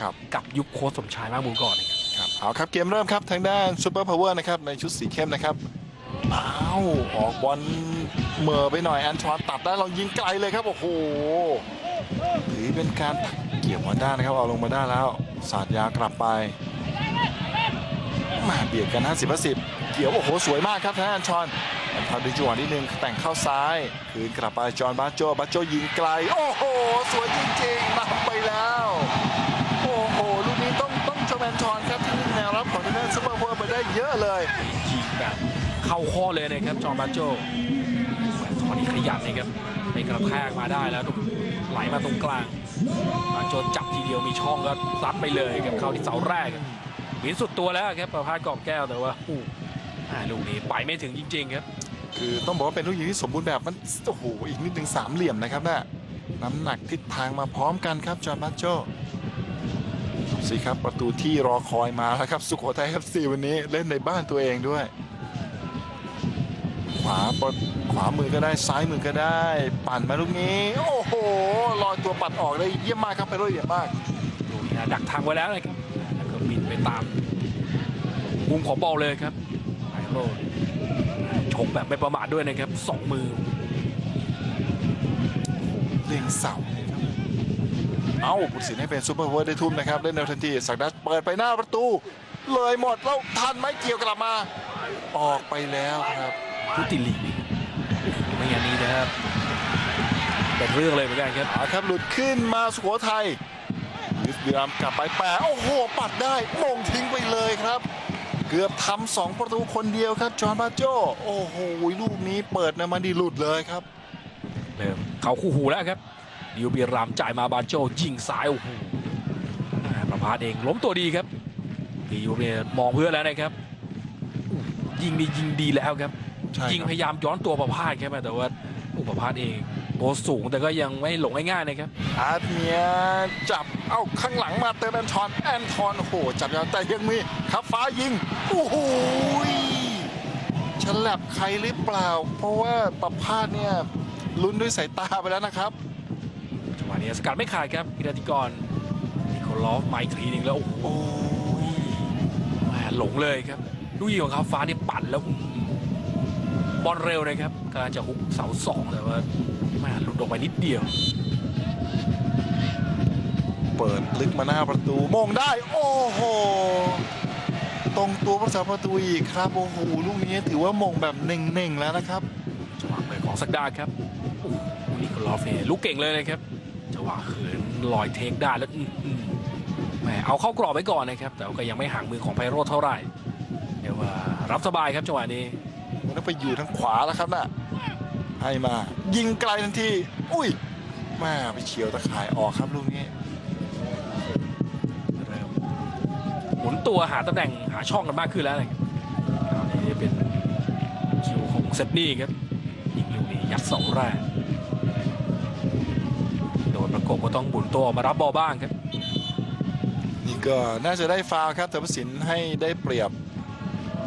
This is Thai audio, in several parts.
ครับกับยุคโค้ชสมชายมากบุญก่อนนะครับครับเอาครับเกมเริ่มครับทางด้านซูเปอร์พาวเวอร์นะครับในชุดสีเข้มนะครับอ้าวออกบอลเหม่อไปหน่อยแอนทวานตัดได้เรายิงไกลเลยครับโอ้โหถือเป็นการเกี่ยวมาได้นะครับเอาลงมาได้แล้วสาดยาวกลับไปมาเบียดกัน 50 50 เกี่ยวโอ้โห สวยมากครับทางด้านชอนแอนทวานดูจังหวะนิดนึงแต่งเข้าซ้าย คืนกลับไปจอห์นบาโจบาโจยิงไกล โอ้โห สวยจริงๆนำไปแล้ว ทอนครับที่แนวรับของทางด้านซูเปอร์โพลไปได้เยอะเลยยิงแบบเข้าข้อเลยนะครับจอห์นบาโจแหวนทอนนี่ขยันนะครับไปกระแทกมาได้แล้วไหลมาตรงกลางบาโจจับทีเดียวมีช่องก็ซัดไปเลยครับเข้าที่เสาแรกครับหวินสุดตัวแล้วครับประภาสกอบแก้วแต่ว่าอู้อ่าลูกนี้ไปไม่ถึงจริง ๆ ครับ คือต้องบอกว่าเป็นลูกยิงที่สมบูรณ์แบบมันโอ้โหอีกนิดหนึ่งสามเหลี่ยมนะครับนะน้ำหนักทิศทางมาพร้อมกันครับจอห์นบัตโจ สิครับประตูที่รอคอยมาแล้วครับ สุโขทัยครับซีวันนี้เล่นในบ้านตัวเองด้วย ขวาปดขวามือก็ได้ซ้ายมือก็ได้ ปั่นมาลูกนี้ โอ้โหลอยตัวปัดออกได้เยี่ยมมากครับไปรถเยี่ยมมากลูกนี้นะดักทางไว้แล้วนะครับแล้วก็บินไปตามมุมของบอลเลยครับไอโรดชกแบบไม่ประมาทด้วยนะครับสองมือเล็งเสา เลยครับเอ้าบุตรศิลป์ให้เป็นซูเปอร์โเวอร์ได้ทุ่มนะครับเล่นเร็วทันทีสักดัชเปิดไปหน้าประตู เลยหมดแล้วทันไหมเกี่ยวกลับมา ออกไปแล้วครับพุติลีไม่งั้นนี้นะครับเป็นเรื่องเลยเหมือนกันครับเอาครับหลุดขึ้นมาสุโขทัยยึดเดือมกลับไปแปะโอ้โห ปัดได้มงทิ้งไปเลยครับ เกือบทำสองประตูคนเดียวครับจอห์นบาโจโอ้โหลูกนี้เปิดนะมันดีหลุดเลยครับเริ่มเขาคู่หูแล้วครับ ดิวเบียรามจ่ายมาบาโจยิงซ้ายโอ้โหอ่าประพาสเองล้มตัวดีครับดิวเบียมองเพื่อนแล้วนะครับอู้ยิงดียิงดีแล้วครับใช่ครับ ยิงพยายามย้อนตัวประพาสครับแต่ว่าอุปพาสเองตัวสูงแต่ก็ยังไม่หลงง่ายๆนะครับ อาร์ตเมียจับเอ้าข้างหลังมาเติมแอนทอนแอนทอนโอ้โหจับยาวแต่ยังมีครับฟ้ายิงโอ้โหฉลับใครหรือเปล่า เพราะว่าประพาสเนี่ยลุ้นด้วยสายตาไปแล้วนะครับจังหวะ นี้สกัดไม่ขาดครับกิรติกรนิโคลอฟมาอีกทีหนึงแล้ว โอ้โหโอ้ยแหม่หลงเลยครับลูกยิงของเขาฟ้านี่ปั่นแล้วอื้อหือบอลเร็วนะครับกำลังจะฮุกเสาสองแต่ว่าแหม่หลุดออกไปนิดเดียว เปิดลึกมาหน้าประตูมงได้ โอ้โหตรงตัวประสาประตูอีกครับโอ้โหลูกนี้ถือว่ามงแบบเน่งๆแล้วนะครับจังหวะเปิดของสักดาครับโอ้โหนิโคลอฟเนี่ยลูกเก่งเลยนะครับ จังหวะเขินลอยเทคได้แล้วอื้อหือแหมเอาเข้ากรอบไว้ก่อนนะครับ แต่ก็ยังไม่ห่างมือของไพโรธเท่าไหร่เดี๋ยวว่ารับสบายครับจังหวะนี้มันต้องไปอยู่ทางขวาแล้วครับน่ะให้มา ยิงไกลทันที อุ้ยแมาไปเฉียวตะข่ายออกครับลูกนี้เริ่มหมุนตัวหาตำแหน่งหาช่องกันมากขึ้นแล้วนะครับคราวนี้เป็นคิวของเซตนี่ครับยิงลูกนี้ยัดเสาแรก โดนประกบก็ต้องหมุนตัวออกมารับบอลบ้างครับนี่ก็น่าจะได้ฟาวครับแต่ประสินให้ได้เปรียบ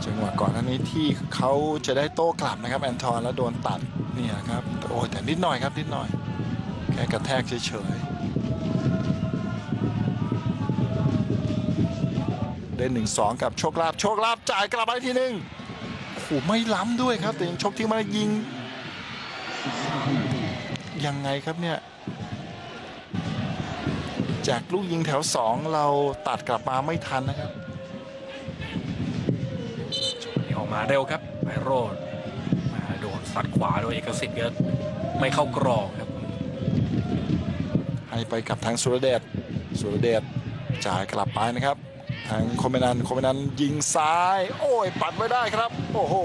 จังหวะก่อนอันนี้ที่เขาจะได้โต้กลับนะครับแอนทอนแล้วโดนตัดเนี่ยครับโอ้แต่นิดหน่อยครับนิดหน่อย แค่กระแทกเฉยๆได้หนึ่งสองกับโชคลาภโชคลาภจ่ายกลับไปทีหนึ่งโอ้โหไม่ล้ำด้วยครับแต่ยังชกที่มายิง ยังไงครับเนี่ย จากลูกยิงแถวสองเราตัดกลับมาไม่ทันนะครับนี่ออกมาเร็วครับไพโรดมาโดนสัดขวาโดยเอกสิทธิ์ก็ไม่เข้ากรอบครับ ให้ไปกับทางสุรเดชสุรเดชจ่ายกลับไปนะครับ ทางคอมเมนันคอมเมนันยิงซ้าย โอ้ยปัดไม่ได้ครับ โอ้โห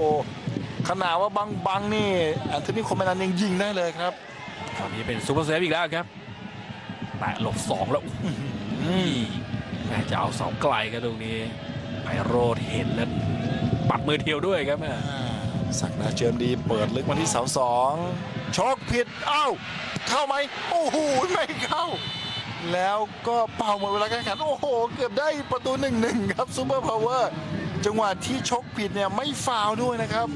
ขนาดว่าบังบังนี่แอนโทนีคอมเมนันยังยิงได้เลยครับคราวนี้เป็นซูเปอร์เซฟอีกแล้วครับ แตะหลบสองแล้วอื้อหือแม่จะเอาเสาไกลครับตรงนี้ไพโรดเห็นแล้วปัดมือเทียวด้วยครับแม่อ่าสักดาเจิมดีเปิดลึกมาที่เสาสองชกผิดเอ้า เข้าไหมโอ้โหไม่เข้า แล้วก็เป่าหมดเวลาการแข่งขันโอ้โห เกือบได้ประตูหนึ่งหนึ่งครับซูเปอร์พาวเวอร์จังหวะที่ชกผิดเนี่ยไม่ฟาวล์ด้วยนะครับ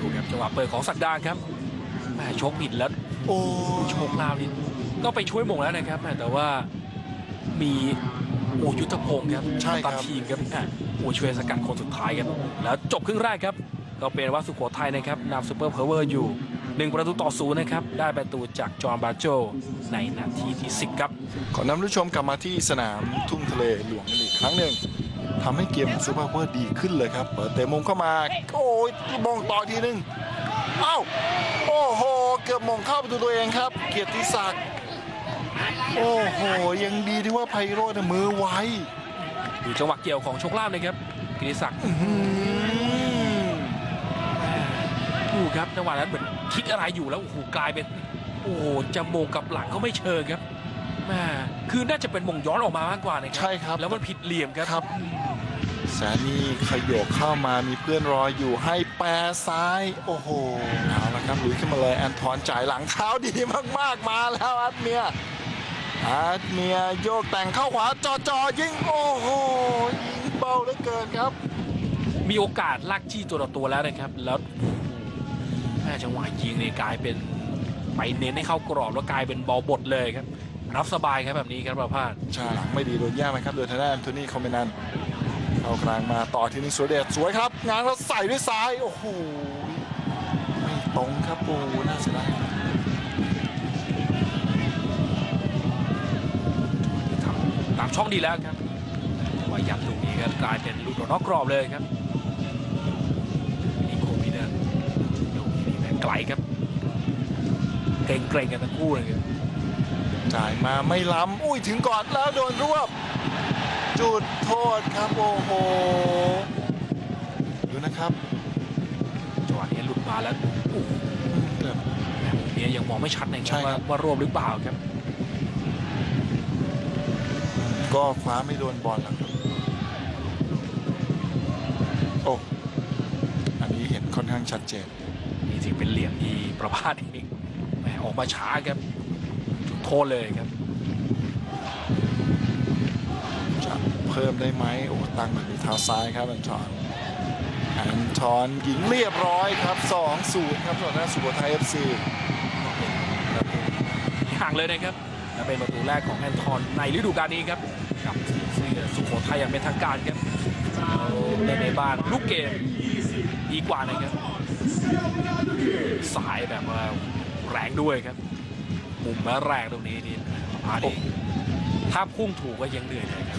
ดูครับจังหวะเปิดของสักดาครับแม่ชกผิดแล้ว โอ้ผู้โชคลาวนี่ ก็ไปช่วยหมงแล้วนะครับแม่แต่ว่ามีโอ้ยุทธพงศ์ครับใช่ครับ กัปตันทีมครับอะโอ้ช่วยสกัดคนสุดท้ายครับแล้วจบครึ่งแรกครับ ก็เป็นว่าสุโขทัยนะครับนำซูเปอร์เพอร์เวอร์อยู่1ประตูต่อศูนย์นะครับ ได้ประตูจากจอห์นบาโจในนาทีที่ 10 ครับ ขอนำผู้ชมกลับมาที่สนามทุ่งทะเลหลวงกันอีกครั้งหนึ่งทำให้เกมของซูเปอร์เวอร์ดีขึ้นเลยครับ เปิดเตะมุมเข้ามาโอ้ยมงต่อทีนึงเอ้า โอ้โห เกือบมงเข้าประตูตัวเองครับ เกียรติศักดิ์ โอ้โห ยังดีที่ว่าไพโรจน์น่ะมือไวดูจังหวะเกี่ยวของโชคลาภเลยครับกิติศักดิ์อื้อหือดูครับจังหวะนั้นเหมือนคิดอะไรอยู่แล้วโอ้โหกลายเป็น โอ้โหจะโมงกับหลังก็ไม่เชิงครับแม่คือน่าจะเป็นมงย้อนออกมามากกว่านะครัใช่ครับ แล้วมันผิดเหลี่ยมครับ ครับ แสนนี่ขยโยกเข้ามามีเพื่อนรออยู่ให้แปรซ้าย โอ้โห เอาละครับลุยขึ้นมาเลยแอนทอนจ่ายหลังเท้าดีมากๆมาแล้วอัดเมีย อัดเมียโยกแต่งเข้าขวาจอจอยิง โอ้โหยิงเบาเหลือเกินครับ มีโอกาสลากจี้ตัวต่อตัวแล้วนะครับ แล้วแม่จังหวะยิงเนี่ยกลายเป็นไปเน้นให้เข้ากรอบแล้วกลายเป็นบอลบดเลยครับ รับสบายครับแบบนี้ครับประพาสใช่หลังไม่ดีโดนแย่งไหมครับ โดยทางด้านแอนโทนีคอมเมนันเอากลางมาต่อทีนึงสวยเด็ดสวยครับง้างแล้วใส่ด้วยซ้าย โอ้โหไม่ตรงครับโอ้โหน่าเสียดาย ช่องดีแล้วครับแต่ว่ายัดลูกนี้ครับกลายเป็นลูกโดดนอกกรอบเลยครับนี่โคมิเนอร์ลูกนี้แม่งไกลครับเกรงๆกันทั้งคู่เลยครับจ่ายมาไม่ล้ำอุ้ยถึงก่อนแล้วโดนรวบ จุดโทษครับโอ้โหดูนะครับจังหวะนี้หลุดมาแล้วโอ้โหแบบเนี่ยยังมองไม่ชัดนะคใช่รับครัว่าบว่ารวมหรือเปล่าครับ ก็คว้าไม่โดนบอลหรอกครับโอ้อันนี้เห็นค่อนข้างชัดเจนนี่ถือเป็นเหลี่ยมที่ประพาสเองแหมออกมาช้าครับจุดโทษเลยครับจะเพิ่มได้ไหมโอ้ตั้งอยู่เท้าซ้ายครับอันชอนอันชอนยิงเรียบร้อยครับ2-0ครับสำหรับหน้าสุโขทัยเอฟซีห่างเลยนะครับและเป็นประตูแรกของแอนทอนในฤดูกาลนี้ครับ กับสุโขทัยอย่างเป็นทางการครับเล่นในบ้านลูกเกมดีกว่านะครับสายแบบว่าแรงด้วยครับ มุมและแรงตรงนี้นี่ประพาสเองถ้าพุ่งถูกก็ยังเหนื่อยเลยครับ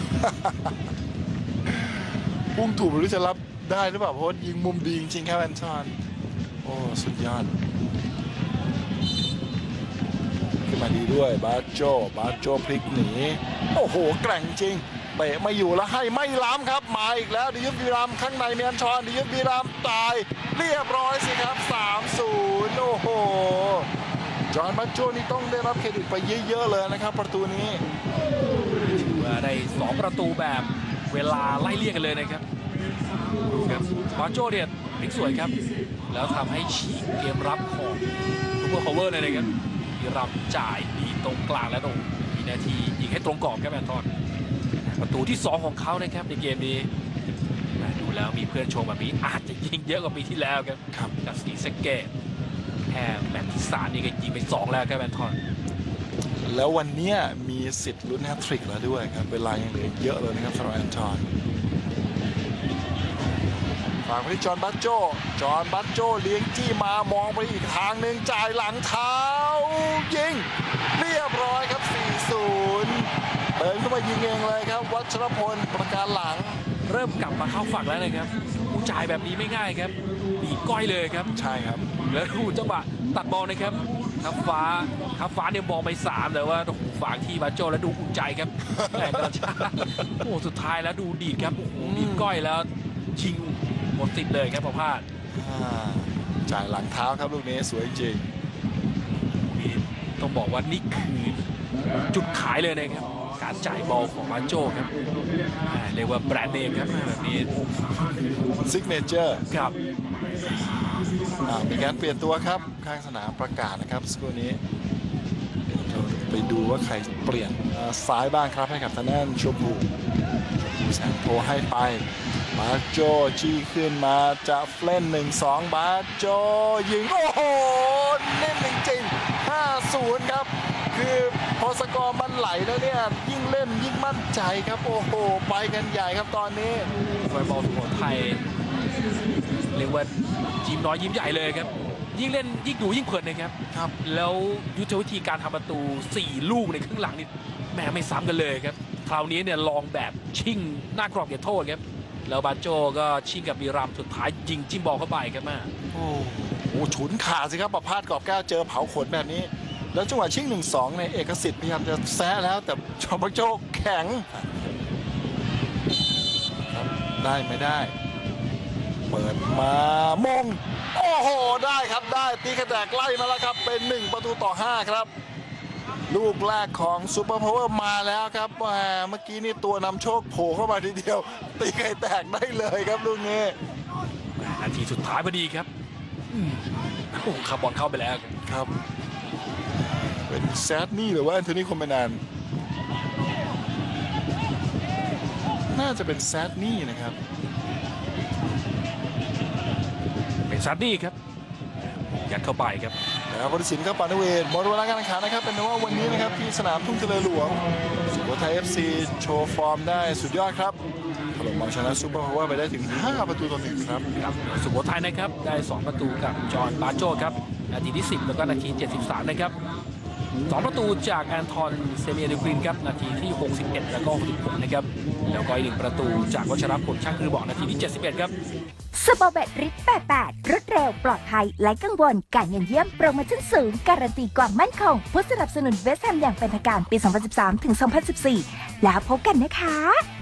พุ่งถูกไม่รู้จะรับได้หรือเปล่าเพราะยิงมุมดีจริงๆครับแอนชอนโอ้สุดยอดขึ้นมาดีด้วยบาโจบาโจพลิกหนี โอ้โห แกร่งจริง ตะไม่อยู่แล้วให้ไม่ล้ำครับมาอีกแล้วดิยุทธบีรามข้างในเมียนชอนดิยุทธบีรามตาย เรียบร้อยสิครับ 3-0 โอ้โห จอห์นบัตโจนี่ต้องได้รับเครดิตไปเยอะๆเลยนะครับ ประตูนี้ถือว่าได้สองประตูแบบเวลาไล่เลี่ยกันเลยนะครับดูครับมาโจเนี่ยพลิกสวยครับ แล้วทำให้ฉีกเกมรับของซูเปอร์พาวเวอร์เลยนะครับที่รับจ่ายดีตรงกลางและตรงมีนาทียิงให้ตรงกรอบครับแอนทอน ประตูที่ 2 ของเขานะครับในเกมนี้แหม่ดูแล้วมีเพื่อนโชว์แบบนี้อาจจะยิงเยอะกว่าปีที่แล้วครับครับกับสตีเซเกตแค่แมตช์ที่สามนี่ก็ยิงไปสองแล้วครับแอนทอนแล้ววันเนี้ยมีสิทธิ์ลุ้นแฮตทริกแล้วด้วยครับเวลายังเหลืออีกเยอะเลยนะครับสำหรับแอนทอนฝากไปที่จอห์นบัตโจจอห์นบัตโจเลี้ยงจี้มามองไปอีกทางหนึ่งจ่ายหลังเท้ายิง เรียบร้อยครับ4-0 เดินเข้ามายิงเองเลยครับ วัชรพลประการหลัง เริ่มกลับมาเข้าฝั่งแล้วนะครับผู้จ่ายแบบนี้ไม่ง่ายครับดีดก้อยเลยครับ ใช่ครับ แล้วดูจังหวะตัดบอลนะครับทับฟ้าทับฟ้าเนี่ยบอลไปสามแต่ว่าโอ้โหฝากที่บาโจแล้วดูอุ่นใจครับแหม่กระชากโอ้โหสุดท้ายแล้วดูดีดครับโอ้โหดีดก้อยแล้วชิงหมดสิทธิ์เลยครับประพาสอ่าจ่ายหลังเท้าครับลูกนี้สวยจริงนี่ต้องบอกว่านี่คือจุดขายเลยนะครับ การจ่ายบอลของบาโจครับอ่าเรียกว่าแบรนด์เนมครับแบบนี้ซิกเนเจอร์ครับอ่ามีการเปลี่ยนตัวครับ ข้างสนามประกาศนะครับสกครูนี้เดี๋ยวเราไปดูว่าใครเปลี่ยนอ่าซ้ายบ้างครับให้กับทางด้านชมพูชมพูแสงโทให้ไปบาโจจี้ขึ้นมาจะเล่นหนึ่งสองบาโจยิง โอ้โหเล่นจริงๆ5-0 ครับ คือพอสกอร์มันไหลแล้วเนี่ยยิ่งเล่นยิ่งมั่นใจครับโอ้โหไปกันใหญ่ครับตอนนี้วอลเลย์บอลสุโขทัยเรียกว่ายิ้มน้อยยิ้มใหญ่เลยครับ ยิ่งเล่นยิ่งดูยิ่งเพลินนะครับครับ แล้วยุทธวิธีการทำประตู 4 ลูกในครึ่งหลังนี่แหมไม่ซ้ำกันเลยครับ คราวนี้เนี่ยลองแบบชิ่งหน้ากรอบเขตโทษครับแล้วบาโจก็ชิ่งกับบีรัมย์สุดท้ายยิงจิ้มบอลเข้าไปครับมาโอ้โหฉุนขาดสิครับประพาสกรอบแก้วเจอเผาขนแบบนี้ แล้วจังหวะชิงหนึ่งสองในยเอกสิทธิ์พยายามจะแซะแล้วแต่จอมพระโจกแข็งครับได้ไม่ได้ เปิดมามงโอ้โห ได้ครับได้ตีกระแตกไล่มาแล้วครับ เป็น 1 ประตูต่อ 5 ครับ ลูกแรกของซูเปอร์พาวเวอร์มาแล้วครับแหมเมื่อกี้นี่ตัวนำโชคโผล่เข้ามาทีเดียว ตีไข่แตกได้เลยครับลูกนี้นาทีสุดท้ายพอดีครับอืมโอ้โหคาร์บอลเข้าไปแล้วครับครับ เป็นแซดนี่หรือว่าแอนโทนีคอมเมนานน่าจะเป็นแซดนี่นะครับเป็นซัดดี้ครับ ยัดเข้าไปครับ แล้วบริสินครับปานเวทหมดเวลาการแข่งขันนะครับ เป็นเพราะว่าวันนี้นะครับที่สนามทุ่งเจริญหลวง สุโขทัย FC โชว์ฟอร์มได้สุดยอดครับถล่มมาชนะซูเปอร์พาวเวอร์ไปได้ถึง 5 ประตูต่อหนึ่งครับ ครับสุโขทัยนะครับ ได้ 2 ประตูกับจอห์นบาโจครับ นาทีที่ 10 แล้วก็นาที 73 นะครับ 2 ประตูจากแอนทอนเซเมียดูกรินครับนาทีที่ 61 แล้วก็66นะครับแล้วก็อีกหนึ่งประตูจากวัชรพลช่างคือบอกนาทีที่ 71 ครับสปอร์แบตริด88รวดเร็วปลอดภัยไร้กังวล การเงินเยี่ยมโปรโมชั่นสูง การันตีความมั่นคงผู้สนับสนุนเวสแฮมอย่างเป็นทางการปี 2013 ถึง 2014 แล้วพบกันนะคะ